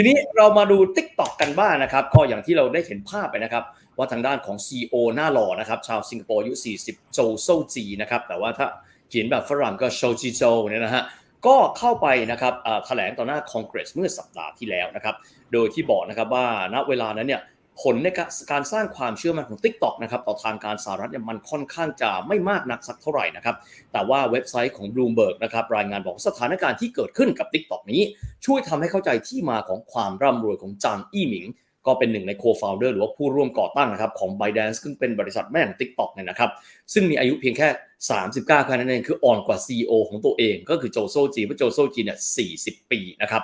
ทีนี้เรามาดู t ิ k t o k กันบ้างนะครับ ก็อย่างที่เราได้เห็นภาพไปนะครับ ว่าทางด้านของ CEO หน้าหล่อนะครับ ชาวสิงคโปร์อายุ 40 โจโซจีนะครับ แต่ว่าถ้าเขียนแบบฝรั่งก็โชจิโจเนี่ยนะฮะก็เข้าไปนะครับแถลงต่อหน้าคอนเกรสเมื่อสัปดาห์ที่แล้วนะครับ โดยที่บอกนะครับว่าณเวลานั้นเนี่ย ผลในการสร้างความเชื่อมั่นของ TikTok นะครับต่อทางการสหรัฐเนี่ยมันค่อนข้างจะไม่มากนักสักเท่าไหร่นะครับแต่ว่าเว็บไซต์ของ Bloomberg นะครับรายงานบอกสถานการณ์ที่เกิดขึ้นกับ TikTok นี้ ช่วยทำให้เข้าใจที่มาของความร่ำรวยของจางอี้หมิงก็เป็นหนึ่งใน co-founder หรือว่าผู้ร่วมก่อตั้งนะครับของ ByteDance ซึ่งเป็นบริษัทแม่ของ TikTok เนี่ยนะครับ ซึ่งมีอายุเพียงแค่ 39แค่นั้นเองคืออ่อนกว่า CEO ของตัวเอง ก็คือโจโซจีเพราะโจโซจีเนี่ย40 ปีนะครับ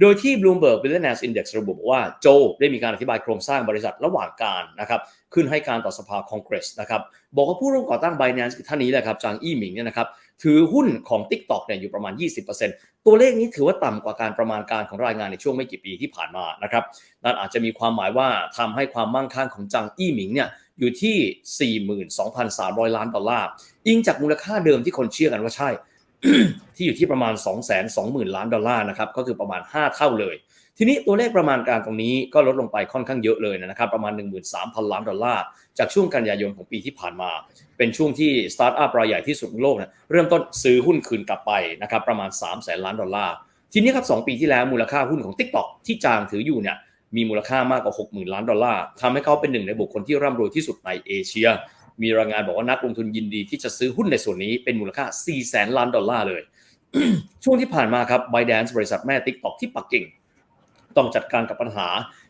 โดยที่ Bloomberg Billionaires Index ระบุบอกว่าโจได้มีการอธิบายโครงสร้างบริษัทระหว่างการนะครับขึ้นให้การต่อสภาคองเกรสนะครับบอกว่าผู้ร่วมก่อตั้ง Binance ท่านนี้แหละครับจางอี้หมิงเนี่ยนะครับถือหุ้นของ TikTok เนี่ยอยู่ประมาณ 20%ตัวเลขนี้ถือว่าต่ำกว่าการประมาณการของรายงานในช่วงไม่กี่ปีที่ผ่านมานะครับนั่นอาจจะมีความหมายว่าทำให้ความมั่งคั่งของจางอี้หมิงเนี่ยอยู่ที่ 42,300 ล้านดอลลาร์อิงจากมูลค่าเดิมที่คนเชื่อกันว่าใช่ ที่อยู่ที่ประมาณ 220,000 ล้านดอลลาร์นะครับก็คือประมาณ 5 เท่าเลย ทีนี้ตัวเลขประมาณการตรงนี้ก็ลดลงไปค่อนข้างเยอะเลยนะครับประมาณ 13,000 ล้านดอลลาร์ จากช่วงกันยายนของปีที่ผ่านมา เป็นช่วงที่สตาร์ทอัพรายใหญ่ที่สุดในโลกนะเริ่มต้นซื้อหุ้นคืนกลับไปนะครับประมาณ 3 0 0แสนล้านดอลลาร์ทีนี้ครับ2ปีที่แล้วมูลค่าหุ้นของ TikTok ที่จางถืออยู่เนี่ยมีมูลค่ามากกว่า 60,000 ล้านดอลลาร์ทำให้เขาเป็นหนึ่งในบุคคลที่ร่ำรวยที่สุดในเอเชีย มีรายงานบอกว่านักลงทุนยินดีที่จะซื้อหุ้นในส่วนนี้เป็นมูลค่า4แสนล้านดอลลาร์เลย ช่วงที่ผ่านมาครับ Bydance บริษัทแม่ TikTok ที่ปักกิ่ง ต้องจัดการกับปัญหา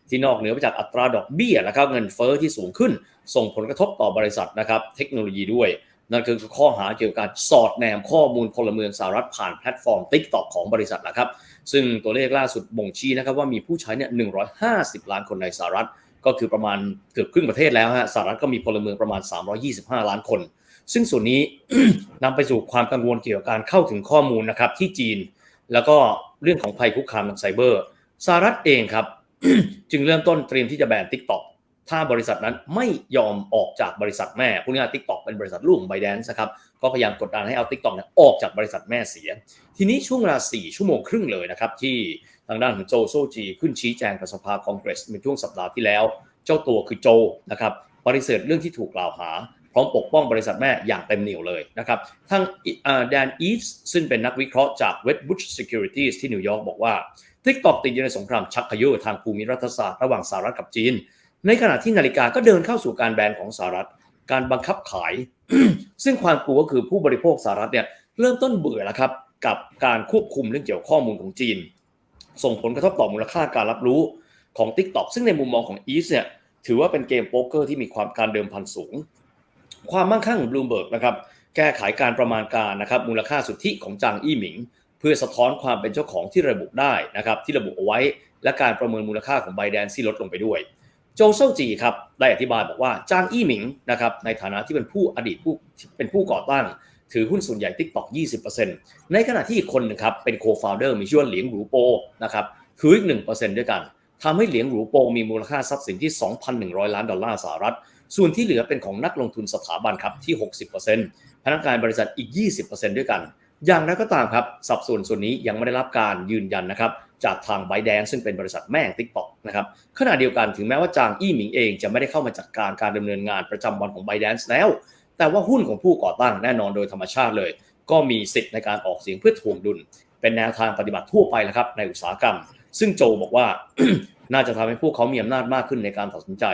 ที่นอกเหนือไปจากอัตราดอกเบี้ยนะครับเงินเฟ้อที่สูงขึ้น ส่งผลกระทบต่อบริษัทนะครับเทคโนโลยีด้วย นั่นคือข้อหาเกี่ยวกับการสอดแนมข้อมูลพลเมืองสหรัฐผ่านแพลตฟอร์ม TikTok ของบริษัทนะครับซึ่งตัวเลขล่าสุดบ่งชี้นะครับว่ามีผู้ใช้เนี่ย150 ล้านคนในสหรัฐ ก็คือประมาณเกือบครึ่งประเทศแล้วฮะสหรัฐก็มีพลเมืองประมาณ 325 ล้านคน ซึ่งส่วนนี้นำไปสู่ความกังวลเกี่ยวกับการเข้าถึงข้อมูลนะครับที่จีน แล้วก็เรื่องของภัยคุกคามทางไซเบอร์สหรัฐเองครับ จึงเริ่มต้นเตรียมที่จะแบน TikTok ถ้าบริษัทนั้นไม่ยอมออกจากบริษัทแม่พวกนี้ TikTok เป็นบริษัทลูกของ ByteDance นะครับก็พยายามกดดันให้เอา TikTok เนี่ยออกจากบริษัทแม่เสีย ทีนี้ช่วงเวลา4ชั่วโมงครึ่งเลยนะครับที่ ทางด้านของโจโซจีขึ้นชี้แจงกับสภาคองเกรสในช่วงสัปดาห์ที่แล้ว เจ้าตัวคือโจนะครับปฏิเสธเรื่องที่ถูกกล่าวหา พร้อมปกป้องบริษัทแม่อย่างเต็มเหนียวเลยนะครับทั้งแดนอีฟส์ซึ่งเป็นนักวิเคราะห์จาก Wedbush Securities ที่นิวยอร์กบอกว่า TikTok ติดอยู่ในสงครามชักขยุทางภูมิรัฐศาสตร์ระหว่างสหรัฐกับจีน ในขณะที่นาฬิกาก็เดินเข้าสู่การแบนของสหรัฐ การบังคับขาย ซึ่งความกลัวก็คือผู้บริโภคสหรัฐเนี่ยเริ่มต้นเบื่อแล้วครับกับการควบคุมเรื่องเกี่ยวข้อมูลของจีน ส่งผลกระทบต่อมูลค่าการรับรู้ของ TikTok ซึ่งในมุมมองของ e ีสเนี่ยถือว่าเป็นเกมโป๊กเกอร์ที่มีความการเดิมพันสูง ความมั่งคั่งของ Bloomberg นะครับแก้ไขการประมาณการนะครับมูลค่าสุทธิของจางอี้หมิง เพื่อสะท้อนความเป็นเจ้าของที่ระบุได้นะครับที่ระบุเอาไว้ และการประเมินมูลค่าของ b บแดนที่ลดลงไปด้วย โจเซาจีครับได้อธิบายบอกว่าจางอี้หมิงนะครับในฐานะที่เป็นผู้อดีตผู้เป็นผู้ก่อตั้ง ถือหุ้นส่วนใหญ่ TikTok 20%ในขณะที่อีกคนนึงครับ เป็นโคฟาวเดอร์มีชื่อว่าเหลียงหรูโปนะครับถืออีก 1%ด้วยกันทำให้เหลียงหรูโปมีมูลค่าทรัพย์สินที่ 2,100 ล้านดอลลาร์สหรัฐ ส่วนที่เหลือเป็นของนักลงทุนสถาบันครับที่ 60%พนักงานบริษัทอีก 20%ด้วยกัน อย่างไรก็ตามครับสับส่วนส่วนนี้ยังไม่ได้รับการยืนยันนะครับจากทาง b บแดนซึ่งเป็นบริษัทแม่ง TikTok นะครับขณะเดียวกันถึงแม้ว่าจางอี้หมิงเองจะไม่ได้เข้ามาจัดการการดำเนินงานประจำวันของ b บแดนแล้ว แต่ว่าหุ้นของผู้ก่อตั้งแน่นอนโดยธรรมชาติเลย ก็มีสิทธิ์ในการออกเสียงเพื่อถ่วงดุล เป็นแนวทางปฏิบัติทั่วไปแล้วครับในอุตสาหกรรม ซึ่งโจบอกว่าน่าจะทำให้พวกเขามีอำนาจมากขึ้นในการตัดสินใจ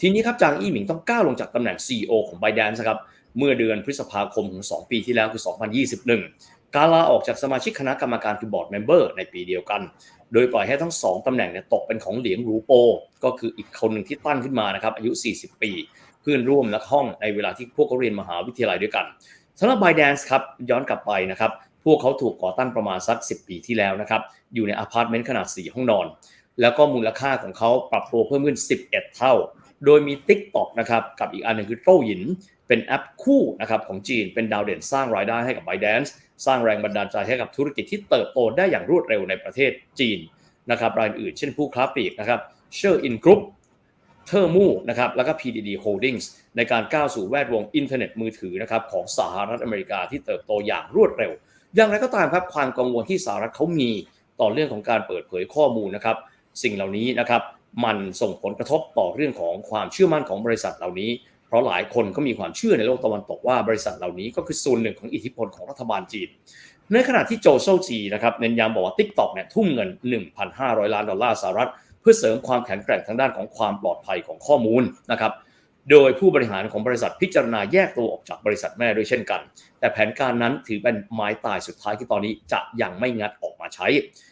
ทีนี้ครับจางอี้หมิงต้องก้าวลงจากตำแหน่ง CEO ของ b บแดนครับเมื่อเดือนพฤษภาคมของ2ปีที่แล้วคือ 2021 การลาออกจากสมาชิกคณะกรรมการคือบอร์ดเมมเบอร์ในปีเดียวกัน โดยปล่อยให้ทั้ง 2ตำแหน่งเนี่ยตกเป็นของเหลียงรูโป ก็คืออีกคนหนึ่งที่ตั้งขึ้นมานะครับอายุ 40 ปี เพื่อนร่วมนักห้องในเวลาที่พวกเขาเรียนมหาวิทยาลัยด้วยกันสำหรับ b บแดนครับย้อนกลับไปนะครับพวกเขาถูกก่อตั้งประมาณสัก 10 ปีที่แล้วนะครับอยู่ในอพาร์ตเมนต์ขนาด 4 ห้องนอน แล้วก็มูลค่าของเขาปรับตัวเพิ่มขึ้น 11 เท่า โดยมี TikTok นะครับกับอีกอันหนึ่งคือโต้หยินเป็นแอปคู่นะครับของจีนเป็นดาวเด่นสร้างรายได้ให้กับ ByteDance สร้างแรงบันดาลใจให้กับธุรกิจที่เติบโตได้อย่างรวดเร็วในประเทศจีนนะครับรายอื่นเช่นผู้ค้าปลีกนะครับเชอร์อินกรุ๊ปเทอร์มูนะครับแล้วก็ PDD Holdings ในการก้าวสู่แวดวงอินเทอร์เน็ตมือถือนะครับของสหรัฐอเมริกาที่เติบโตอย่างรวดเร็ว อย่างไรก็ตามครับความกังวลที่สหรัฐเขามีต่อเรื่องของการเปิดเผยข้อมูลนะครับสิ่งเหล่านี้นะครับมันส่งผลกระทบต่อเรื่องของความเชื่อมั่นของบริษัทเหล่านี้ ราะหลายคนก็มีความเชื่อในโลกตะวันตกว่าบริษัทเหล่านี้ก็คือส่วนหนึ่งของอิทธิพลของรัฐบาลจีน ในขณะที่โจโซจีนะครับเน้นย้ำบอกว่า TikTok เนี่ยทุ่มเงิน 1,500 ล้านดอลลาร์สหรัฐ เพื่อเสริมความแข็งแกร่งทางด้านของความปลอดภัยของข้อมูลนะครับโดยผู้บริหารของบริษัทพิจารณาแยกตัวออกจากบริษัทแม่ด้วยเช่นกัน แต่แผนการนั้นถือเป็นไม้ตายสุดท้ายที่ตอนนี้จะยังไม่งัดออกมาใช้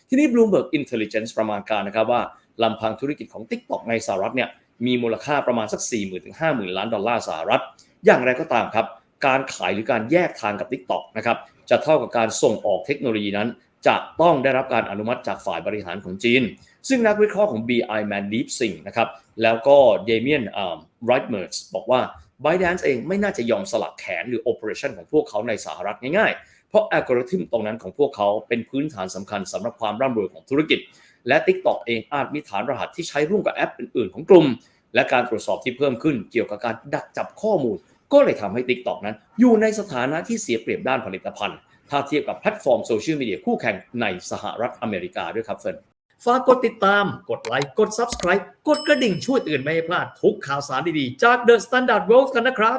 ที่นี้ Bloomberg Intelligence ประมาณการนะครับว่าลำพังธุรกิจของ TikTok ในสหรัฐเนี่ย มีมูลค่าประมาณสัก 40,000ถึง50,000 ล้านดอลลาร์สหรัฐ อย่างไรก็ตามครับ การขายหรือการแยกทางกับ TikTok นะครับจะเท่ากับการส่งออกเทคโนโลยีนั้น จะต้องได้รับการอนุมัติจากฝ่ายบริหารของจีน ซึ่งนักวิเคราะห์ของ BI Man Deep Singh นะครับแล้วก็เดเมียนไรท์เมอร์บอกว่า ByteDance เองไม่น่าจะยอมสลักแขนหรือ Operation ของพวกเขาในสหรัฐง่ายๆ เพราะอัลกอริทึมตรงนั้นของพวกเขาเป็นพื้นฐานสำคัญสำหรับความร่ำรวยของธุรกิจ และ TikTok เองอาจมีฐานรหัสที่ใช้ร่วมกับแอปอื่นๆ ของกลุ่ม และการตรวจสอบที่เพิ่มขึ้นเกี่ยวกับการดักจับข้อมูล ก็เลยทำให้ TikTok นั้น อยู่ในสถานะที่เสียเปรียบด้านผลิตภัณฑ์ ถ้าเทียบกับแพลตฟอร์มโซเชียลมีเดียคู่แข่งในสหรัฐอเมริกาด้วยครับเฟิร์นฝากกดติดตาม กดไลค์ กด Subscribe กดกระดิ่งช่วยเตือนไม่ให้พลาดทุกข่าวสารดีๆ จาก The Standard World กันนะครับ